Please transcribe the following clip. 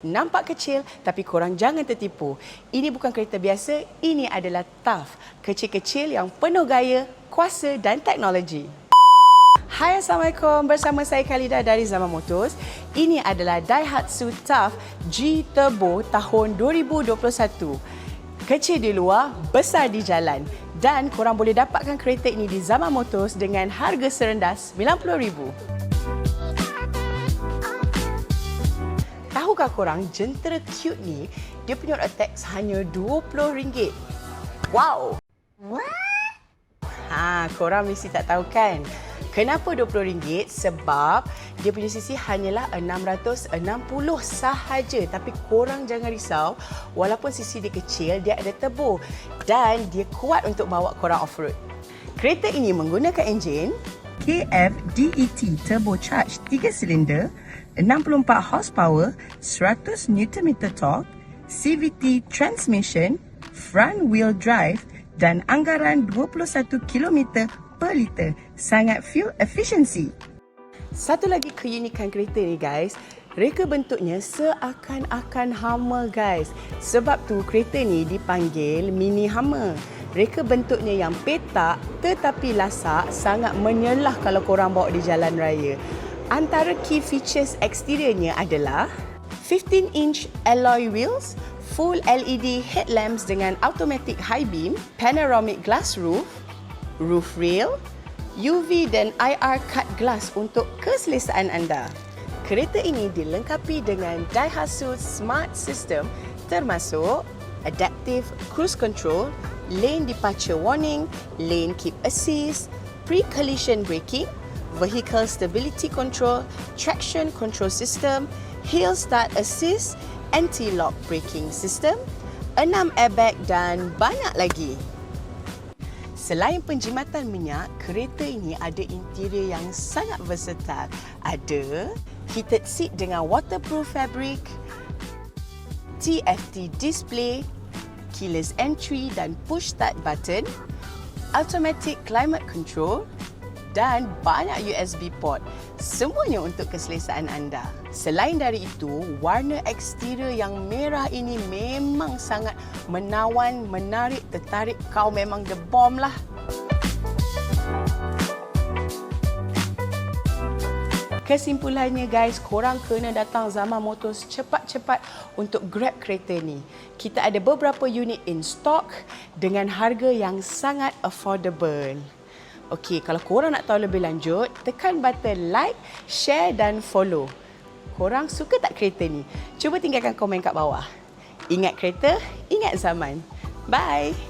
Nampak kecil tapi korang jangan tertipu. Ini bukan kereta biasa, ini adalah TAF. Kecil-kecil yang penuh gaya, kuasa dan teknologi. Hai Assalamualaikum, bersama saya Khalida dari Zaman Motors. Ini adalah Daihatsu TAF G Turbo tahun 2021. Kecil di luar, besar di jalan. Dan korang boleh dapatkan kereta ini di Zaman Motors dengan harga serendah RM90,000. Tahukah korang jentera cute ni dia punya tax hanya RM20. Wow. Ha, korang mesti tak tahu kan? Kenapa RM20? Sebab dia punya sisi hanyalah 660 sahaja. Tapi korang jangan risau, walaupun sisi dia kecil, dia ada turbo dan dia kuat untuk bawa korang off-road. Kereta ini menggunakan enjin KF DET turbocharged 3 silinder 64 horsepower, 100 Nm torque, CVT transmission, front wheel drive dan anggaran 21 km per liter. Sangat fuel efficiency. Satu lagi keunikan kereta ni guys, reka bentuknya seakan-akan Hummer guys. Sebab tu kereta ni dipanggil mini Hummer. Reka bentuknya yang petak tetapi lasak sangat menyelah kalau korang bawa di jalan raya. Antara key features eksteriornya adalah 15-inch alloy wheels, full LED headlamps dengan automatic high beam, panoramic glass roof, roof rail, UV dan IR cut glass untuk keselesaan anda. Kereta ini dilengkapi dengan Daihatsu Smart System termasuk Adaptive Cruise Control, Lane Departure Warning, Lane Keep Assist, Pre-Collision Braking, vehicle stability control, traction control system, hill start assist, anti-lock braking system, enam airbag dan banyak lagi. Selain penjimatan minyak, kereta ini ada interior yang sangat versatile. Ada heated seat dengan waterproof fabric, TFT display, keyless entry dan push start button, automatic climate control, dan banyak USB port. Semuanya untuk keselesaan anda. Selain dari itu, warna eksterior yang merah ini memang sangat menawan, menarik, tertarik. Kau memang the bomb lah. Kesimpulannya guys, korang kena datang Zaman Motors cepat-cepat untuk grab kereta ni. Kita ada beberapa unit in stock dengan harga yang sangat affordable. Okey, kalau korang nak tahu lebih lanjut, tekan button like, share dan follow. Korang suka tak kereta ni? Cuba tinggalkan komen kat bawah. Ingat kereta, ingat zaman. Bye.